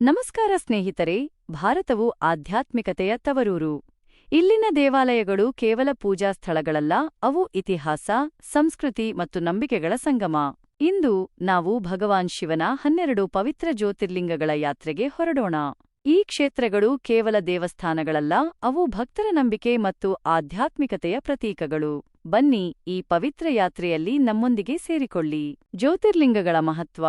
ನಮಸ್ಕಾರ ಸ್ನೇಹಿತರೆ, ಭಾರತವು ಆಧ್ಯಾತ್ಮಿಕತೆಯ ತವರೂರು. ಇಲ್ಲಿನ ದೇವಾಲಯಗಳು ಕೇವಲ ಪೂಜಾ ಸ್ಥಳಗಳಲ್ಲ, ಅವು ಇತಿಹಾಸ, ಸಂಸ್ಕೃತಿ ಮತ್ತು ನಂಬಿಕೆಗಳ ಸಂಗಮ. ಇಂದು ನಾವು ಭಗವಾನ್ ಶಿವನ ಹನ್ನೆರಡು ಪವಿತ್ರ ಜ್ಯೋತಿರ್ಲಿಂಗಗಳ ಯಾತ್ರೆಗೆ ಹೊರಡೋಣ. ಈ ಕ್ಷೇತ್ರಗಳು ಕೇವಲ ದೇವಸ್ಥಾನಗಳಲ್ಲ, ಅವು ಭಕ್ತರ ನಂಬಿಕೆ ಮತ್ತು ಆಧ್ಯಾತ್ಮಿಕತೆಯ ಪ್ರತೀಕಗಳು. ಬನ್ನಿ ಈ ಪವಿತ್ರ ಯಾತ್ರೆಯಲ್ಲಿ ನಮ್ಮೊಂದಿಗೆ ಸೇರಿಕೊಳ್ಳಿ. ಜ್ಯೋತಿರ್ಲಿಂಗಗಳ ಮಹತ್ವ.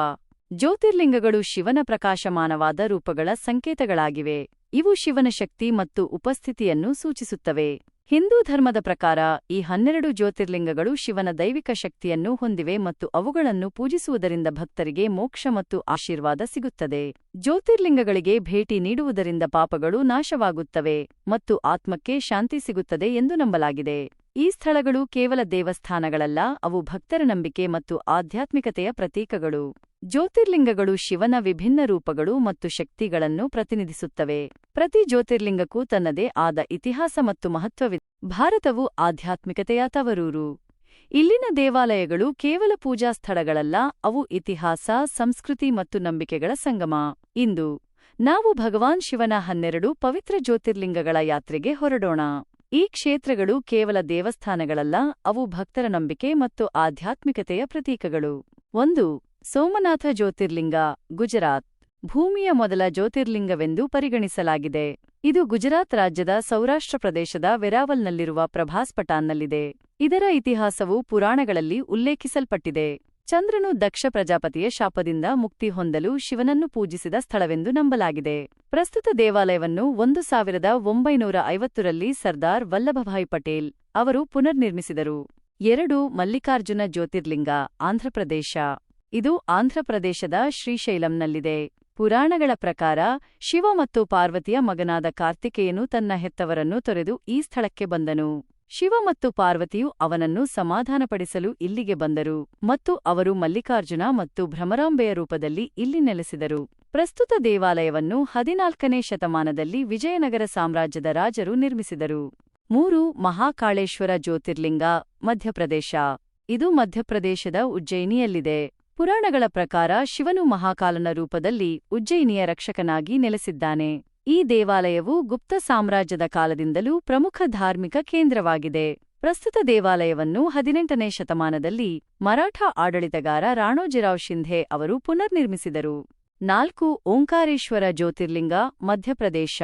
ಜ್ಯೋತಿರ್ಲಿಂಗಗಳು ಶಿವನ ಪ್ರಕಾಶಮಾನವಾದ ರೂಪಗಳ ಸಂಕೇತಗಳಾಗಿವೆ. ಇವು ಶಿವನ ಶಕ್ತಿ ಮತ್ತು ಉಪಸ್ಥಿತಿಯನ್ನು ಸೂಚಿಸುತ್ತವೆ. ಹಿಂದೂ ಧರ್ಮದ ಪ್ರಕಾರ ಈ ಹನ್ನೆರಡು ಜ್ಯೋತಿರ್ಲಿಂಗಗಳು ಶಿವನ ದೈವಿಕ ಶಕ್ತಿಯನ್ನು ಹೊಂದಿವೆ ಮತ್ತು ಅವುಗಳನ್ನು ಪೂಜಿಸುವುದರಿಂದ ಭಕ್ತರಿಗೆ ಮೋಕ್ಷ ಮತ್ತು ಆಶೀರ್ವಾದ ಸಿಗುತ್ತದೆ. ಜ್ಯೋತಿರ್ಲಿಂಗಗಳಿಗೆ ಭೇಟಿ ನೀಡುವುದರಿಂದ ಪಾಪಗಳು ನಾಶವಾಗುತ್ತವೆ ಮತ್ತು ಆತ್ಮಕ್ಕೆ ಶಾಂತಿ ಸಿಗುತ್ತದೆ ಎಂದು ನಂಬಲಾಗಿದೆ. ಈ ಸ್ಥಳಗಳು ಕೇವಲ ದೇವಸ್ಥಾನಗಳಲ್ಲ, ಅವು ಭಕ್ತರ ನಂಬಿಕೆ ಮತ್ತು ಆಧ್ಯಾತ್ಮಿಕತೆಯ ಪ್ರತೀಕಗಳು. ಜ್ಯೋತಿರ್ಲಿಂಗಗಳು ಶಿವನ ವಿಭಿನ್ನ ರೂಪಗಳು ಮತ್ತು ಶಕ್ತಿಗಳನ್ನು ಪ್ರತಿನಿಧಿಸುತ್ತವೆ. ಪ್ರತಿ ಜ್ಯೋತಿರ್ಲಿಂಗಕ್ಕೂ ತನ್ನದೇ ಆದ ಇತಿಹಾಸ ಮತ್ತು ಮಹತ್ವವಿದೆ. ಭಾರತವು ಆಧ್ಯಾತ್ಮಿಕತೆಯ ತವರೂರು. ಇಲ್ಲಿನ ದೇವಾಲಯಗಳು ಕೇವಲ ಪೂಜಾ ಸ್ಥಳಗಳಲ್ಲ, ಅವು ಇತಿಹಾಸ, ಸಂಸ್ಕೃತಿ ಮತ್ತು ನಂಬಿಕೆಗಳ ಸಂಗಮ. ಇಂದು ನಾವು ಭಗವಾನ್ ಶಿವನ ಹನ್ನೆರಡು ಪವಿತ್ರ ಜ್ಯೋತಿರ್ಲಿಂಗಗಳ ಯಾತ್ರೆಗೆ ಹೊರಡೋಣ. ಈ ಕ್ಷೇತ್ರಗಳು ಕೇವಲ ದೇವಸ್ಥಾನಗಳಲ್ಲ, ಅವು ಭಕ್ತರ ನಂಬಿಕೆ ಮತ್ತು ಆಧ್ಯಾತ್ಮಿಕತೆಯ ಪ್ರತೀಕಗಳು. ಒಂದು, ಸೋಮನಾಥ ಜ್ಯೋತಿರ್ಲಿಂಗ, ಗುಜರಾತ್. ಭೂಮಿಯ ಮೊದಲ ಜ್ಯೋತಿರ್ಲಿಂಗವೆಂದು ಪರಿಗಣಿಸಲಾಗಿದೆ. ಇದು ಗುಜರಾತ್ ರಾಜ್ಯದ ಸೌರಾಷ್ಟ್ರ ಪ್ರದೇಶದ ವೆರಾವಲ್ನಲ್ಲಿರುವ ಪ್ರಭಾಸ್ ಪಟಾನ್ನಲ್ಲಿದೆ ಇದರ ಇತಿಹಾಸವು ಪುರಾಣಗಳಲ್ಲಿ ಉಲ್ಲೇಖಿಸಲ್ಪಟ್ಟಿದೆ. ಚಂದ್ರನು ದಕ್ಷ ಪ್ರಜಾಪತಿಯ ಶಾಪದಿಂದ ಮುಕ್ತಿ ಹೊಂದಲು ಶಿವನನ್ನು ಪೂಜಿಸಿದ ಸ್ಥಳವೆಂದು ನಂಬಲಾಗಿದೆ. ಪ್ರಸ್ತುತ ದೇವಾಲಯವನ್ನು ಒಂದು ಸಾವಿರದ ಒಂಬೈನೂರ ಐವತ್ತರಲ್ಲಿ ಸರ್ದಾರ್ ವಲ್ಲಭಭಾಯ್ ಪಟೇಲ್ ಅವರು ಪುನರ್ನಿರ್ಮಿಸಿದರು. ಎರಡು ಮಲ್ಲಿಕಾರ್ಜುನ ಜ್ಯೋತಿರ್ಲಿಂಗ ಆಂಧ್ರಪ್ರದೇಶ ಇದು ಆಂಧ್ರಪ್ರದೇಶದ ಶ್ರೀಶೈಲಂನಲ್ಲಿದೆ. ಪುರಾಣಗಳ ಪ್ರಕಾರ ಶಿವ ಮತ್ತು ಪಾರ್ವತಿಯ ಮಗನಾದ ಕಾರ್ತಿಕೇಯನು ತನ್ನ ಹೆತ್ತವರನ್ನು ತೊರೆದು ಈ ಸ್ಥಳಕ್ಕೆ ಬಂದನು. ಶಿವ ಮತ್ತು ಪಾರ್ವತಿಯು ಅವನನ್ನು ಸಮಾಧಾನಪಡಿಸಲು ಇಲ್ಲಿಗೆ ಬಂದರು ಮತ್ತು ಅವರು ಮಲ್ಲಿಕಾರ್ಜುನ ಮತ್ತು ಭ್ರಮರಾಂಬೆಯ ರೂಪದಲ್ಲಿ ಇಲ್ಲಿ ನೆಲೆಸಿದರು. ಪ್ರಸ್ತುತ ದೇವಾಲಯವನ್ನು ಹದಿನಾಲ್ಕನೇ ಶತಮಾನದಲ್ಲಿ ವಿಜಯನಗರ ಸಾಮ್ರಾಜ್ಯದ ರಾಜರು ನಿರ್ಮಿಸಿದರು. ಮೂರು ಮಹಾಕಾಳೇಶ್ವರ ಜ್ಯೋತಿರ್ಲಿಂಗ, ಮಧ್ಯಪ್ರದೇಶ. ಇದು ಮಧ್ಯಪ್ರದೇಶದ ಉಜ್ಜಯಿನಿಯಲ್ಲಿದೆ. ಪುರಾಣಗಳ ಪ್ರಕಾರ ಶಿವನು ಮಹಾಕಾಲನ ರೂಪದಲ್ಲಿ ಉಜ್ಜಯಿನಿಯ ರಕ್ಷಕನಾಗಿ ನೆಲೆಸಿದ್ದಾನೆ. ಈ ದೇವಾಲಯವು ಗುಪ್ತ ಸಾಮ್ರಾಜ್ಯದ ಕಾಲದಿಂದಲೂ ಪ್ರಮುಖ ಧಾರ್ಮಿಕ ಕೇಂದ್ರವಾಗಿದೆ. ಪ್ರಸ್ತುತ ದೇವಾಲಯವನ್ನು ಹದಿನೆಂಟನೇ ಶತಮಾನದಲ್ಲಿ ಮರಾಠ ಆಡಳಿತಗಾರ ರಾಣೋಜಿರಾವ್ ಶಿಂಧೆ ಅವರು ಪುನರ್ನಿರ್ಮಿಸಿದರು. ನಾಲ್ಕು ಓಂಕಾರೇಶ್ವರ ಜ್ಯೋತಿರ್ಲಿಂಗ, ಮಧ್ಯಪ್ರದೇಶ.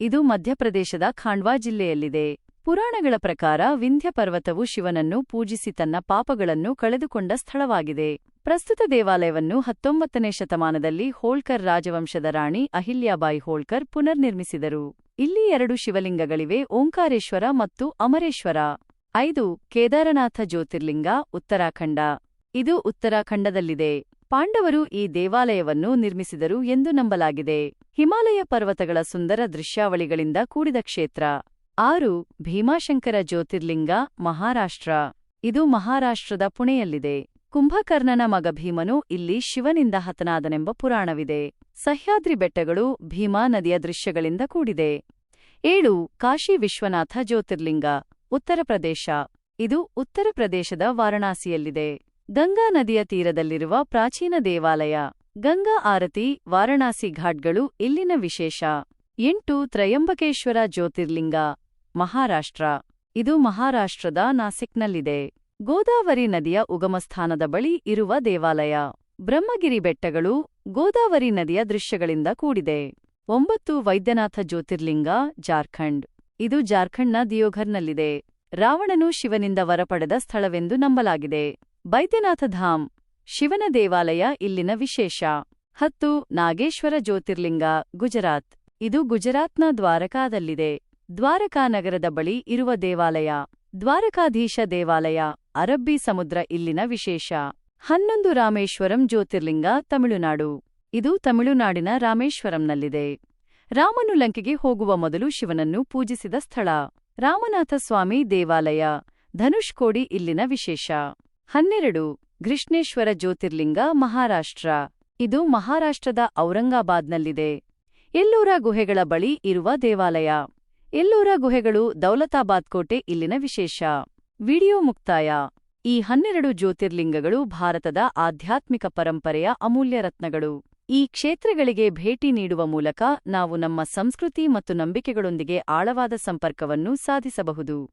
ಇದು ಮಧ್ಯಪ್ರದೇಶದ ಖಾಂಡ್ವಾ ಜಿಲ್ಲೆಯಲ್ಲಿದೆ. ಪುರಾಣಗಳ ಪ್ರಕಾರ ವಿಂಧ್ಯ ಪರ್ವತವು ಶಿವನನ್ನು ಪೂಜಿಸಿ ತನ್ನ ಪಾಪಗಳನ್ನು ಕಳೆದುಕೊಂಡ ಸ್ಥಳವಾಗಿದೆ. ಪ್ರಸ್ತುತ ದೇವಾಲಯವನ್ನು ಹತ್ತೊಂಬತ್ತನೇ ಶತಮಾನದಲ್ಲಿ ಹೋಳ್ಕರ್ ರಾಜವಂಶದ ರಾಣಿ ಅಹಿಲ್ಯಾಬಾಯಿ ಹೋಳ್ಕರ್ ಪುನರ್ನಿರ್ಮಿಸಿದರು. ಇಲ್ಲಿ ಎರಡು ಶಿವಲಿಂಗಗಳಿವೆ, ಓಂಕಾರೇಶ್ವರ ಮತ್ತು ಅಮರೇಶ್ವರ. ಐದು, ಕೇದಾರನಾಥ ಜ್ಯೋತಿರ್ಲಿಂಗ, ಉತ್ತರಾಖಂಡ. ಇದು ಉತ್ತರಾಖಂಡದಲ್ಲಿದೆ. ಪಾಂಡವರು ಈ ದೇವಾಲಯವನ್ನು ನಿರ್ಮಿಸಿದರು ಎಂದು ನಂಬಲಾಗಿದೆ. ಹಿಮಾಲಯ ಪರ್ವತಗಳ ಸುಂದರ ದೃಶ್ಯಾವಳಿಗಳಿಂದ ಕೂಡಿದ ಕ್ಷೇತ್ರ. ಆರು, ಭೀಮಾಶಂಕರ ಜ್ಯೋತಿರ್ಲಿಂಗ, ಮಹಾರಾಷ್ಟ್ರ. ಇದು ಮಹಾರಾಷ್ಟ್ರದ ಪುಣೆಯಲ್ಲಿದೆ. ಕುಂಭಕರ್ಣನ ಮಗ ಭೀಮನು ಇಲ್ಲಿ ಶಿವನಿಂದ ಹತನಾದನೆಂಬ ಪುರಾಣವಿದೆ. ಸಹ್ಯಾದ್ರಿ ಬೆಟ್ಟಗಳು ಭೀಮಾ ನದಿಯ ದೃಶ್ಯಗಳಿಂದ ಕೂಡಿದೆ. ಏಳು, ಕಾಶಿ ವಿಶ್ವನಾಥ ಜ್ಯೋತಿರ್ಲಿಂಗ, ಉತ್ತರ ಪ್ರದೇಶ. ಇದು ಉತ್ತರ ಪ್ರದೇಶದ ವಾರಣಾಸಿಯಲ್ಲಿದೆ. ಗಂಗಾ ನದಿಯ ತೀರದಲ್ಲಿರುವ ಪ್ರಾಚೀನ ದೇವಾಲಯ. ಗಂಗಾ ಆರತಿ, ವಾರಣಾಸಿ ಘಾಟ್ಗಳು ಇಲ್ಲಿನ ವಿಶೇಷ. ಎಂಟು, ತ್ರಯಂಬಕೇಶ್ವರ ಜ್ಯೋತಿರ್ಲಿಂಗ, ಮಹಾರಾಷ್ಟ್ರ. ಇದು ಮಹಾರಾಷ್ಟ್ರದ ನಾಸಿಕ್ನಲ್ಲಿದೆ. ಗೋದಾವರಿ ನದಿಯ ಉಗಮಸ್ಥಾನದ ಬಳಿ ಇರುವ ದೇವಾಲಯ. ಬ್ರಹ್ಮಗಿರಿ ಬೆಟ್ಟಗಳು ಗೋದಾವರಿ ನದಿಯ ದೃಶ್ಯಗಳಿಂದ ಕೂಡಿದೆ. ಒಂಬತ್ತು ವೈದ್ಯನಾಥ ಜ್ಯೋತಿರ್ಲಿಂಗ, ಜಾರ್ಖಂಡ್. ಇದು ಜಾರ್ಖಂಡ್ನ ದಿಯೋಘರ್ನಲ್ಲಿದೆ. ರಾವಣನು ಶಿವನಿಂದ ವರಪಡೆದ ಸ್ಥಳವೆಂದು ನಂಬಲಾಗಿದೆ. ಬೈದ್ಯನಾಥ ಧಾಮ್, ಶಿವನ ದೇವಾಲಯ ಇಲ್ಲಿನ ವಿಶೇಷ. ಹತ್ತು, ನಾಗೇಶ್ವರ ಜ್ಯೋತಿರ್ಲಿಂಗ, ಗುಜರಾತ್. ಇದು ಗುಜರಾತ್ನ ದ್ವಾರಕಾದಲ್ಲಿದೆ. ದ್ವಾರಕಾ ನಗರದ ಬಳಿ ಇರುವ ದೇವಾಲಯ. ದ್ವಾರಕಾಧೀಶ ದೇವಾಲಯ. ಅರಬ್ಬಿ ಸಮುದ್ರ ಇಲ್ಲಿನ ವಿಶೇಷ. ಹನ್ನೊಂದು ರಾಮೇಶ್ವರಂ ಜ್ಯೋತಿರ್ಲಿಂಗ, ತಮಿಳುನಾಡು. ಇದು ತಮಿಳುನಾಡಿನ ರಾಮೇಶ್ವರಂನಲ್ಲಿದೆ. ರಾಮನು ಲಂಕೆಗೆ ಹೋಗುವ ಮೊದಲು ಶಿವನನ್ನು ಪೂಜಿಸಿದ ಸ್ಥಳ. ರಾಮನಾಥಸ್ವಾಮಿ ದೇವಾಲಯ. ಧನುಷ್ಕೋಡಿ ಇಲ್ಲಿನ ವಿಶೇಷ. ಹನ್ನೆರಡು ಘೃಷ್ಣೇಶ್ವರ ಜ್ಯೋತಿರ್ಲಿಂಗ, ಮಹಾರಾಷ್ಟ್ರ. ಇದು ಮಹಾರಾಷ್ಟ್ರದ ಔರಂಗಾಬಾದ್ನಲ್ಲಿದೆ. ಎಲ್ಲೂರ ಗುಹೆಗಳ ಬಳಿ ಇರುವ ದೇವಾಲಯ. ಎಲ್ಲೂರ ಗುಹೆಗಳು ದೌಲತಾಬಾದ್ ಕೋಟೆ ಇಲ್ಲಿನ ವಿಶೇಷ. ವಿಡಿಯೋ ಮುಕ್ತಾಯ. ಈ ಹನ್ನೆರಡು ಜ್ಯೋತಿರ್ಲಿಂಗಗಳು ಭಾರತದ ಆಧ್ಯಾತ್ಮಿಕ ಪರಂಪರೆಯ ಅಮೂಲ್ಯ ರತ್ನಗಳು. ಈ ಕ್ಷೇತ್ರಗಳಿಗೆ ಭೇಟಿ ನೀಡುವ ಮೂಲಕ ನಾವು ನಮ್ಮ ಸಂಸ್ಕೃತಿ ಮತ್ತು ನಂಬಿಕೆಗಳೊಂದಿಗೆ ಆಳವಾದ ಸಂಪರ್ಕವನ್ನು ಸಾಧಿಸಬಹುದು.